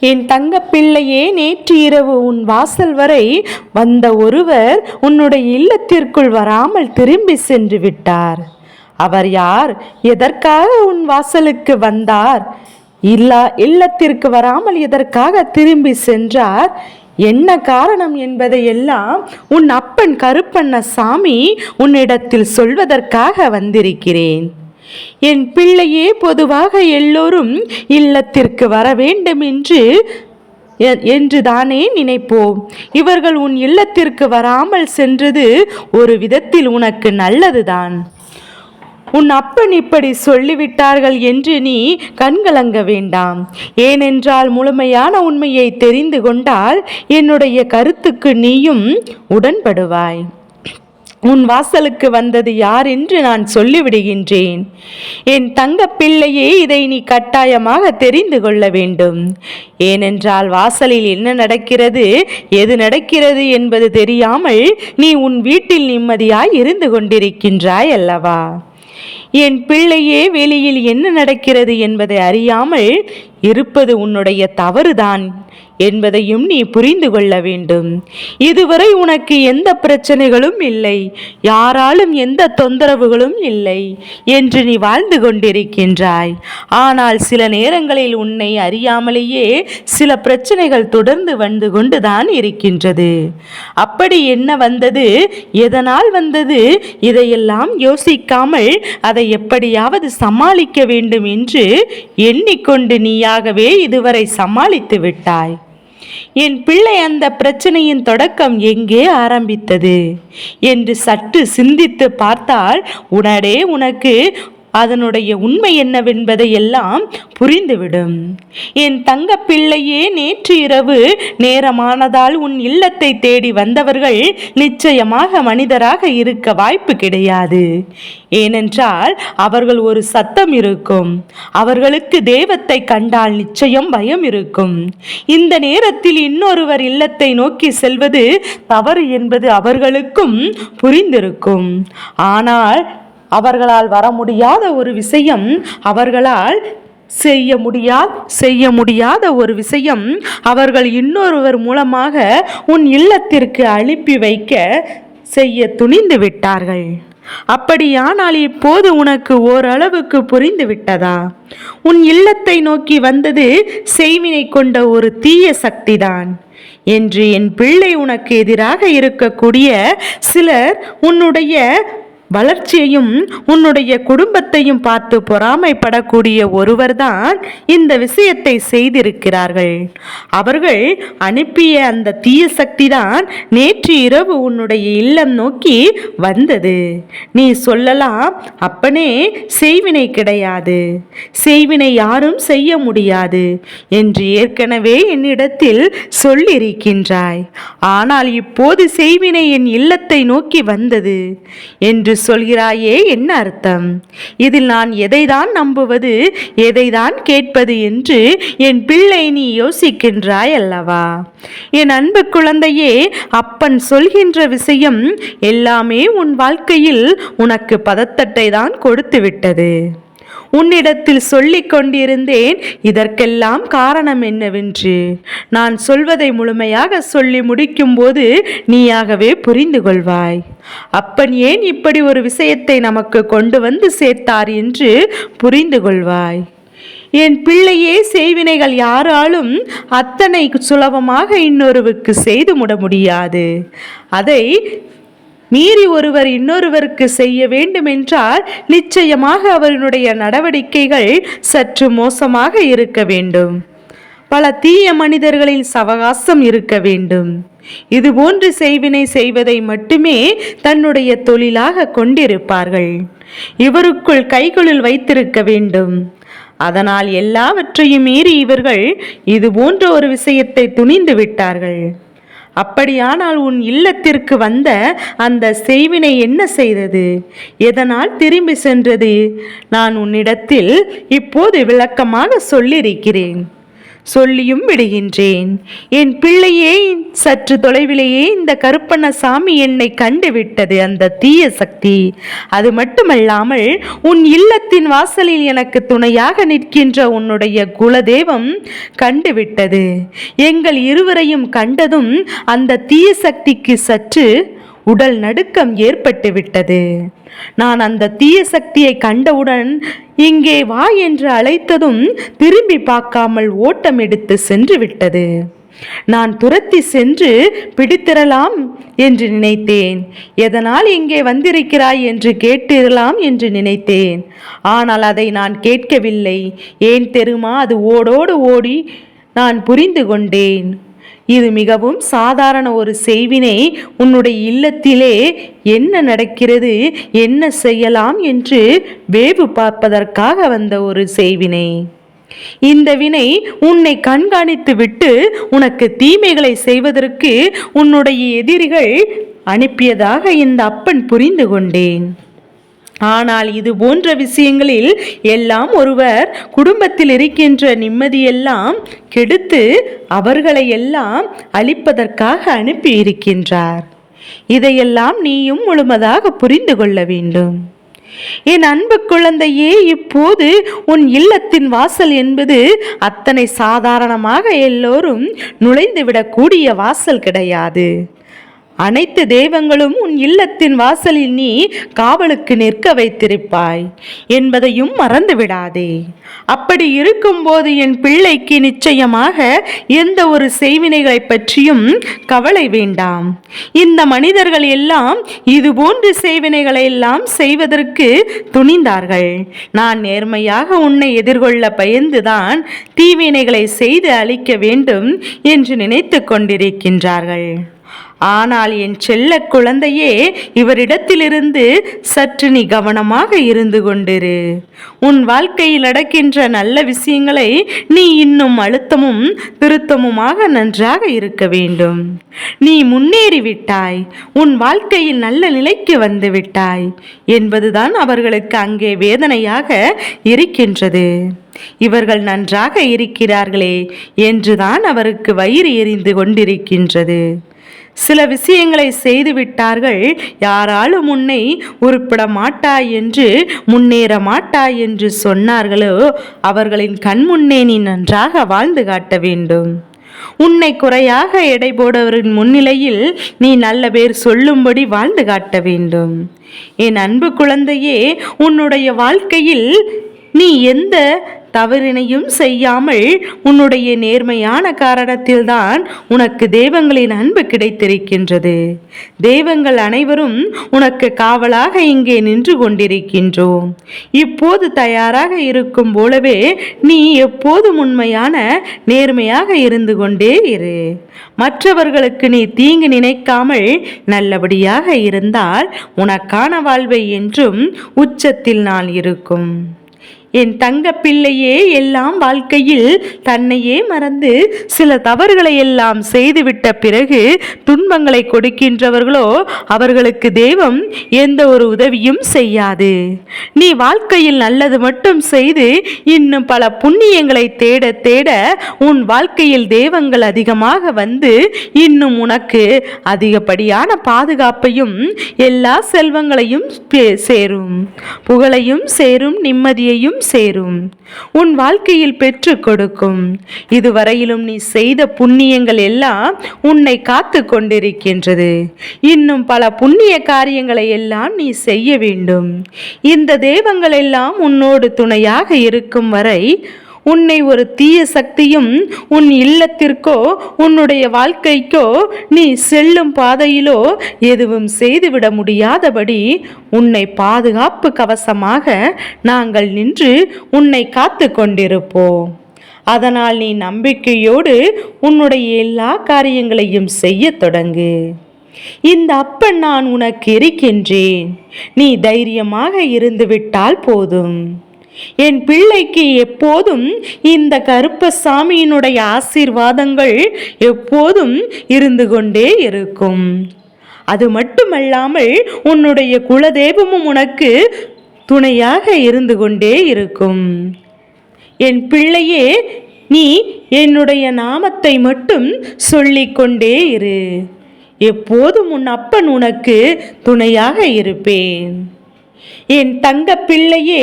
என் தங்க பிள்ளையே நேற்று இரவு உன் வாசல் வரை வந்த ஒருவர் உன்னுடைய இல்லத்திற்குள் வராமல் திரும்பி சென்று விட்டார். அவர் யார்? எதற்காக உன் வாசலுக்கு வந்தார்? இல்லா இல்லத்திற்கு வராமல் எதற்காக திரும்பி சென்றார்? என்ன காரணம் என்பதையெல்லாம் உன் அப்பன் கருப்பண்ண சாமி உன்னிடத்தில் சொல்வதற்காக வந்திருக்கிறேன். என் பிள்ளையே பொதுவாக எல்லோரும் இல்லத்திற்கு வர வேண்டும் என்று என்று தானே நினைப்போம். இவர்கள் உன் இல்லத்திற்கு வராமல் சென்றது ஒரு விதத்தில் உனக்கு நல்லதுதான். உன் அப்பன் இப்படி சொல்லிவிட்டார்கள் என்று நீ கண்கலங்க வேண்டாம். ஏனென்றால் முழுமையான உண்மையை தெரிந்து கொண்டால் என்னுடைய கருத்துக்கு நீயும் உடன்படுவாய். உன் வாசலுக்கு வந்தது யார் என்று நான் சொல்லிவிடுகின்றேன். என் தங்க பிள்ளையே இதை நீ கட்டாயமாக தெரிந்து கொள்ள வேண்டும். ஏனென்றால் வாசலில் என்ன நடக்கிறது எது நடக்கிறது என்பது தெரியாமல் நீ உன் வீட்டில் நிம்மதியாய் இருந்து கொண்டிருக்கின்றாய் அல்லவா? என் பிள்ளையே வெளியில் என்ன நடக்கிறது என்பதை அறியாமல் இருப்பது உன்னுடைய தவறுதான் என்பதையும் நீ புரிந்து கொள்ள வேண்டும். இதுவரை உனக்கு எந்த பிரச்சனைகளும் இல்லை. யாராலும் எந்த தொந்தரவுகளும் இல்லை என்று நீ வாழ்ந்து கொண்டிருக்கின்றாய். ஆனால் சில நேரங்களில் உன்னை அறியாமலேயே சில பிரச்சனைகள் தொடர்ந்து வந்து கொண்டுதான் இருக்கின்றது. அப்படி என்ன வந்தது? எதனால் வந்தது? இதையெல்லாம் யோசிக்காமல் அதை எப்படியாவது சமாளிக்க வேண்டும் என்று எண்ணிக்கொண்டு நீயாகவே இதுவரை சமாளித்து விட்டாய். என் பிள்ளை அந்த பிரச்சனையின் தொடக்கம் எங்கே ஆரம்பித்தது? என்று சற்று சிந்தித்து பார்த்தால் உடனே உனக்கு அதனுடைய உண்மை என்னவென்பதை எல்லாம் புரிந்துவிடும். என் தங்க பிள்ளையே நேற்று இரவு நேரமானதால் உன் இல்லத்தை தேடி வந்தவர்கள் நிச்சயமாக மனிதராக இருக்க வாய்ப்பு கிடையாது. ஏனென்றால் அவர்கள் ஒரு சத்தம் இருக்கும். அவர்களுக்கு தெய்வத்தை கண்டால் நிச்சயம் பயம் இருக்கும். இந்த நேரத்தில் இன்னொருவர் இல்லத்தை நோக்கி செல்வது தவறு என்பது அவர்களுக்கும் புரிந்திருக்கும். ஆனால் அவர்களால் வர முடியாத ஒரு விஷயம் அவர்களால் செய்ய முடியா செய்ய முடியாத ஒரு விஷயம் அவர்கள் இன்னொருவர் மூலமாக உன் இல்லத்திற்கு அனுப்பி வைக்க செய்ய துணிந்து விட்டார்கள். அப்படியானால் இப்போது உனக்கு ஓரளவுக்கு புரிந்து விட்டதா? உன் இல்லத்தை நோக்கி வந்தது செய்வினை கொண்ட ஒரு தீய சக்திதான். என்று என் பிள்ளை உனக்கு எதிராக இருக்கக்கூடிய சிலர் உன்னுடைய வளர்ச்சியையும் உன்னுடைய குடும்பத்தையும் பார்த்து பொறாமைப்படக்கூடிய ஒருவர்தான் இந்த விஷயத்தை செய்திருக்கிறார்கள். அவர்கள் அனுப்பிய அந்த தீய சக்திதான் நேற்று இரவு உன்னுடைய இல்லம் நோக்கி வந்தது. நீ சொல்லலாம் அப்பனே செய்வினை கிடையாது. செய்வினை யாரும் செய்ய முடியாது என்று ஏற்கனவே என்னிடத்தில் சொல்லியிருக்கின்றாய். ஆனால் இப்போது செய்வினை என் இல்லத்தை நோக்கி வந்தது என்று சொல்கிறாயே என்ன அர்த்தம்? இதில் நான் எதைதான் நம்புவது? எதைதான் கேட்பது என்று என் பிள்ளை நீ யோசிக்கின்றாய் அல்லவா? என் அன்பு குழந்தையே அப்பன் சொல்கின்ற விஷயம் எல்லாமே உன் வாழ்க்கையில் உனக்கு பதத்தட்டை தான் கொடுத்து விட்டது உன்னிடத்தில் சொல்லிக் கொண்டிருந்தேன். இதற்கெல்லாம் காரணம் என்னவென்று? நான் சொல்வதை முழுமையாக சொல்லி முடிக்கும்போது நீயாகவே புரிந்து கொள்வாய். அப்பன் ஏன் இப்படி ஒரு விஷயத்தை நமக்கு கொண்டு வந்து சேர்த்தார் என்று புரிந்து கொள்வாய். என் பிள்ளையே செய்வினைகள் யாராலும் அத்தனை சுலபமாக இன்னொருவுக்கு செய்து முட முடியாது. அதை மீறி ஒருவர் இன்னொருவருக்கு செய்ய வேண்டுமென்றால் நிச்சயமாக அவருடைய நடவடிக்கைகள் சற்று மோசமாக இருக்க வேண்டும். பல தீய மனிதர்களில் சவகாசம் இருக்க வேண்டும். இதுபோன்று செய்வினை செய்வதை மட்டுமே தன்னுடைய தொழிலாக கொண்டிருப்பார்கள். இவருக்குள் கைகளில் வைத்திருக்க வேண்டும். அதனால் எல்லாவற்றையும் மீறி இவர்கள் இது போன்ற ஒரு விஷயத்தை துணிந்து விட்டார்கள். அப்படியானால் உன் இல்லத்திற்கு வந்த அந்த செய்வினை என்ன செய்தது? எதனால் திரும்பி சென்றது? நான் உன்னிடத்தில் இப்போது விளக்கமாக சொல்லியிருக்கிறேன். சொல்லியும் விடுகின்றேன். என் பிள்ளையே சற்று தொலைவிலேயே இந்த கருப்பண்ணசாமி என்னை கண்டுவிட்டது அந்த தீய சக்தி. அது மட்டுமல்லாமல் உன் இல்லத்தின் வாசலில் எனக்கு துணையாக நிற்கின்ற உன்னுடைய குலதெய்வம் கண்டுவிட்டது. எங்கள் இருவரையும் கண்டதும் அந்த தீய சக்திக்கு சற்று உடல் நடுக்கம் ஏற்பட்டு விட்டது. நான் அந்த தீய சக்தியை கண்டவுடன் இங்கே வா என்று அழைத்ததும் திரும்பி பார்க்காமல் ஓட்டம் எடுத்து சென்று விட்டது. நான் துரத்தி சென்று பிடித்திரலாம் என்று நினைத்தேன். எதனால் இங்கே வந்திருக்கிறாய் என்று கேட்டிரலாம் என்று நினைத்தேன். ஆனால் அதை நான் கேட்கவில்லை. ஏன் தெருமா அது ஓடோடு ஓடி நான் புரிந்து கொண்டேன். இது மிகவும் சாதாரண ஒரு செய்வினை. உன்னுடைய இல்லத்திலே என்ன நடக்கிறது என்ன செய்யலாம் என்று வேவு பார்ப்பதற்காக வந்த ஒரு செய்வினை. இந்த வினை உன்னை கண்காணித்து விட்டு உனக்கு தீமைகளை செய்வதற்கு உன்னுடைய எதிரிகள் அனுப்பியதாக இந்த அப்பன் புரிந்து கொண்டேன். ஆனால் இது போன்ற விஷயங்களில் எல்லாம் ஒருவர் குடும்பத்தில் இருக்கின்ற நிம்மதியெல்லாம் கெடுத்து அவர்களை எல்லாம் அழிப்பதற்காக அனுப்பி இருக்கின்றார். இதையெல்லாம் நீயும் முழுமதாக புரிந்து கொள்ள வேண்டும். என் அன்பு குழந்தையே இப்போது உன் இல்லத்தின் வாசல் என்பது அத்தனை சாதாரணமாக எல்லோரும் நுழைந்துவிடக்கூடிய வாசல் கிடையாது. அனைத்து தெய்வங்களும் உன் இல்லத்தின் வாசலில் நீ காவலுக்கு நிற்க வைத்திருப்பாய் என்பதையும் மறந்து விடாதே அப்படி இருக்கும்போது என் பிள்ளைக்கு நிச்சயமாக எந்த ஒரு செய்வினைகளை பற்றியும் கவலை வேண்டாம். இந்த மனிதர்கள் எல்லாம் இதுபோன்று செய்வினைகளை எல்லாம் செய்வதற்கு துணிந்தார்கள். நான் நேர்மையாக உன்னை எதிர்கொள்ள பயந்துதான் தீவினைகளை செய்து அழிக்க வேண்டும் என்று நினைத்து கொண்டிருக்கின்றார்கள். ஆனால் என் செல்ல குழந்தையே இவரிடத்திலிருந்து சற்று நீ கவனமாக இருந்து கொண்டிரு. உன் வாழ்க்கையில் நடக்கின்ற நல்ல விஷயங்களை நீ இன்னும் அழுத்தமும் திருத்தமுமாக நன்றாக இருக்க வேண்டும். நீ முன்னேறிவிட்டாய் உன் வாழ்க்கையில் நல்ல நிலைக்கு வந்துவிட்டாய் என்பதுதான் அவர்களுக்கு அங்கே வேதனையாக இருக்கின்றது. இவர்கள் நன்றாக இருக்கிறார்களே என்றுதான் அவருக்கு வயிறு எரிந்து கொண்டிருக்கின்றது. சில விஷயங்களை செய்து விட்டார்கள் யாராலும் உன்னை உருப்பிட மாட்டாய் என்று முன்னேற மாட்டாய் என்று சொன்னார்களோ அவர்களின் கண் முன்னே நீ நன்றாக வாழ்ந்து காட்ட வேண்டும். உன்னை குறையாக எடை போடவரின் முன்னிலையில் நீ நல்ல பேர் சொல்லும்படி வாழ்ந்து காட்ட வேண்டும். என் அன்பு குழந்தையே உன்னுடைய வாழ்க்கையில் நீ எந்த தவறினையும் செய்யாமல் உன்னுடைய நேர்மையான காரணத்தில்தான் உனக்கு தெய்வங்களின் அன்பு கிடைத்திருக்கின்றது. தெய்வங்கள் அனைவரும் உனக்கு காவலாக இங்கே நின்று கொண்டிருக்கின்றோம். இப்போது தயாராக இருக்கும் போலவே நீ எப்போதும் உண்மையான நேர்மையாக இருந்து கொண்டே இரு. மற்றவர்களுக்கு நீ தீங்கு நினைக்காமல் நல்லபடியாக இருந்தால் உனக்கான வாழ்வை என்றும் உச்சத்தில் நான் இருக்கும். என் தங்க பிள்ளையே எல்லாம் வாழ்க்கையில் தன்னையே மறந்து சில தவறுகளை எல்லாம் செய்துவிட்ட பிறகு துன்பங்களை கொடுக்கின்றவர்களோ அவர்களுக்கு தெய்வம் எந்த ஒரு உதவியும் செய்யாது. நீ வாழ்க்கையில் நல்லது மட்டும் செய்து இன்னும் பல புண்ணியங்களை தேட தேட உன் வாழ்க்கையில் தெய்வங்கள் அதிகமாக வந்து இன்னும் உனக்கு அதிகப்படியான பாதுகாப்பையும் எல்லா செல்வங்களையும் சேரும். புகழையும் சேரும் நிம்மதியையும் சேரும். உன் வாழ்க்கையில் பெற்று கொடுக்கும். இதுவரையிலும் நீ செய்த புண்ணியங்கள் எல்லாம் உன்னை காத்து கொண்டிருக்கின்றது. இன்னும் பல புண்ணிய காரியங்களை எல்லாம் நீ செய்ய வேண்டும். இந்த தெய்வங்கள் எல்லாம் உன்னோடு துணையாக இருக்கும் வரை உன்னை ஒரு தீய சக்தியும் உன் இல்லத்திற்கோ உன்னுடைய வாழ்க்கைக்கோ நீ செல்லும் பாதையிலோ எதுவும் செய்துவிட முடியாதபடி உன்னை பாதுகாப்பு கவசமாக நாங்கள் நின்று உன்னை காத்து கொண்டிருப்போம். அதனால் நீ நம்பிக்கையோடு உன்னுடைய எல்லா காரியங்களையும் செய்ய தொடங்கு. இந்த அப்பன் நான் உனக்கு இருக்கின்றேன் நீ தைரியமாக இருந்துவிட்டால் போதும். என் பிள்ளைக்கு எப்போதும் இந்த கருப்பசாமியினுடைய ஆசீர்வாதங்கள் எப்போதும் இருந்து கொண்டே இருக்கும். அது மட்டுமல்லாமல் உன்னுடைய குலதெய்வமும் உனக்கு துணையாக இருந்து கொண்டே இருக்கும். என் பிள்ளையே நீ என்னுடைய நாமத்தை மட்டும் சொல்லிக்கொண்டே இரு. எப்போதும் உன் அப்பன் உனக்கு துணையாக இருப்பேன். என் தங்க பிள்ளையே